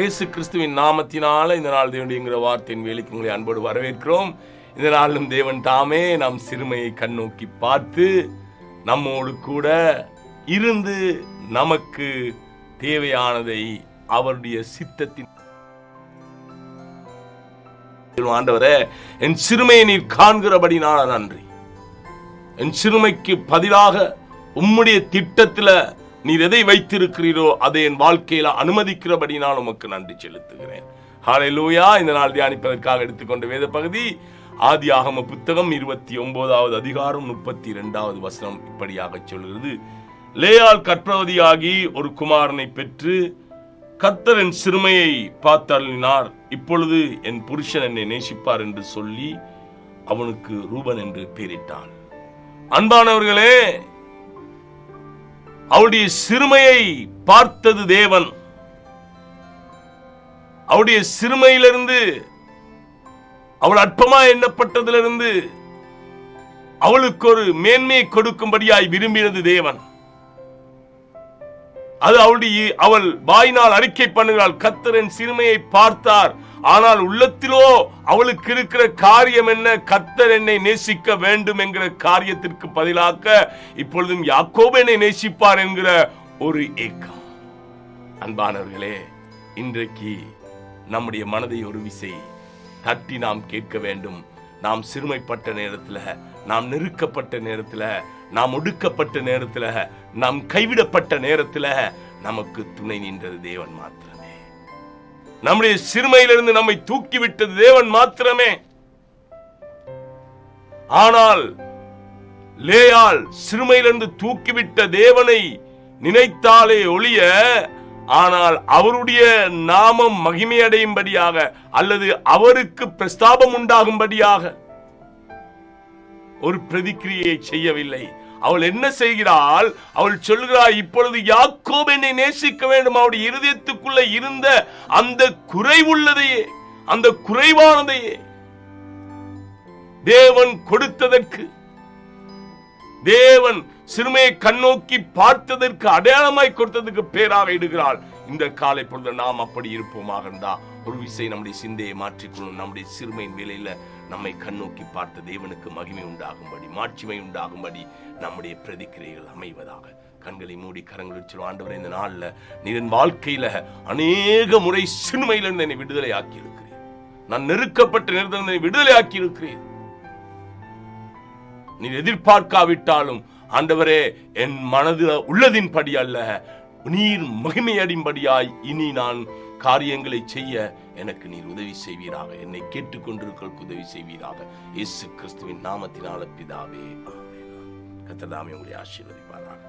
இயேசு கிறிஸ்துவின் நாமத்தினால இந்த நாள் தேவனுடைய வார்த்தையின் வேலைக்கு உங்களை அன்போடு வரவேற்கிறோம். இந்த நாளிலும் தேவன் தாமே நம் சிறுமையை கண்ணோக்கி பார்த்து நம்மோடு கூட இருந்து நமக்கு தேவையானதை அவருடைய சித்தத்தின் ஆண்டவரே என் சிறுமையை நீர் காண்கிறபடினால நன்றி. என் சிறுமைக்கு பதிலாக உம்முடைய திட்டத்தில் நீர் எதை வைத்திருக்கிறீரோ அதை என் வாழ்க்கையில் அனுமதிக்கிறபடி நான் உமக்கு நன்றி செலுத்துகிறேன். ஹalleluya இந்த நாள் தியானிப்பதற்காக எடுத்துக்கொண்ட வேத பகுதி ஆதியாகம புத்தகம் இருபத்தி ஒன்பதாவது அதிகாரம் முப்பத்தி இரண்டாவது வசனம் இப்படியாக சொல்கிறது. லேயால் கற்பவதியாகி ஒரு குமாரனை பெற்று கத்தரின் சிறுமையை பார்த்தருளினார். இப்பொழுது என் புருஷன் என்னை நேசிப்பார் என்று சொல்லி அவனுக்கு ரூபன் என்று பெயரிட்டான். அன்பானவர்களே அவருடைய சிறுமையை பார்த்தது தேவன். அவருடைய சிறுமையிலிருந்து அவள் அற்பமா எண்ணப்பட்டதிலிருந்து அவளுக்கு ஒரு மேன்மையை கொடுக்கும்படியாய் விரும்பினது தேவன். அது அவளுடைய அவள் வாயினால் அறிக்கை பண்ணுகிறாள். கத்தரின் சிறுமையை பார்த்தார். ஆனால் உள்ளத்திலோ அவளுக்கு இருக்கிற காரியம் என்ன? கத்தர் என்னை நேசிக்க வேண்டும் என்கிற காரியத்திற்கு பதிலாக இப்பொழுதும் யாக்கோபு என்னை நேசிப்பார் என்கிற ஒரு ஏக்கம். அன்பானவர்களே இன்றைக்கு நம்முடைய மனதை ஒரு விசை தட்டி நாம் கேட்க வேண்டும். நாம் சிறுமைப்பட்ட நேரத்துல நாம் நெருக்கப்பட்ட நேரத்துல நாம் ஒடுக்கப்பட்ட நேரத்துல நாம் கைவிடப்பட்ட நேரத்துல நமக்கு துணை நின்றது தேவன் மாத்திரமே. நம்முடைய சிறுமையிலிருந்து நம்மை தூக்கிவிட்டது தேவன் மாத்திரமே. ஆனால் லேயால் சிறுமையிலிருந்து தூக்கிவிட்ட தேவனை நினைத்தாலே ஒளிய ஆனால் அவருடைய நாமம் மகிமையடையும்படியாக அல்லது அவருக்கு பிரஸ்தாபம் உண்டாகும்படியாக ஒரு பிரதிக்கிரியை செய்யவில்லை. அவள் என்ன செய்கிறாள்? அவள் சொல்கிறாள் இப்பொழுது யாக்கோப் என்னை நேசிக்க வேண்டும். அவருடைய இருதயத்துக்குள்ள இருந்த அந்த குறைவுள்ளதையே அந்த குறைவானதையே தேவன் கொடுத்ததற்கு தேவன் சிறுமையை கண்ணோக்கி பார்த்ததற்கு அடையாளமாய் கொடுத்ததுக்கு பேராக இடுகிறாள். இந்த காலை பொழுது நாம் அப்படி இருப்போமாக இருந்தா ஒரு விசை நம்முடைய சிந்தையை மாற்றிக்கொள்ளும் நம்முடைய சிறுமையின் வேலையில நம்மை கண்ணோக்கி பார்த்த தேவனுக்கு மகிமை உண்டாகும்படி மாட்சிமை உண்டாகும்படி நம்முடைய பிரதிக்கிரைகள் அமைவதாக. கண்களை மூடி கரங்கள் வச்சிரும் ஆண்டவர் இந்த நாளில் நீ என் வாழ்க்கையில அநேக முறை சிறுமையிலிருந்து என்னை விடுதலை ஆக்கி இருக்கிறேன் நான் நெருக்கப்பட்ட நிறுத்தம் விடுதலை ஆக்கி இருக்கிறேன் நீ எதிர்பார்க்காவிட்டாலும் ஆண்டவரே என் மனதில் உள்ளதின்படி அல்ல நீர் மகிமையடிம்படியாய் இனி நான் காரியங்களை செய்ய எனக்கு நீர் உதவி செய்வீராக. என்னை கேட்டுக்கொண்டிருக்க உதவி செய்வீராக. இயேசு கிறிஸ்துவின் நாமத்தினால பிதாவே கத்ததாமே உங்களை ஆசீர்வதிப்பாராக.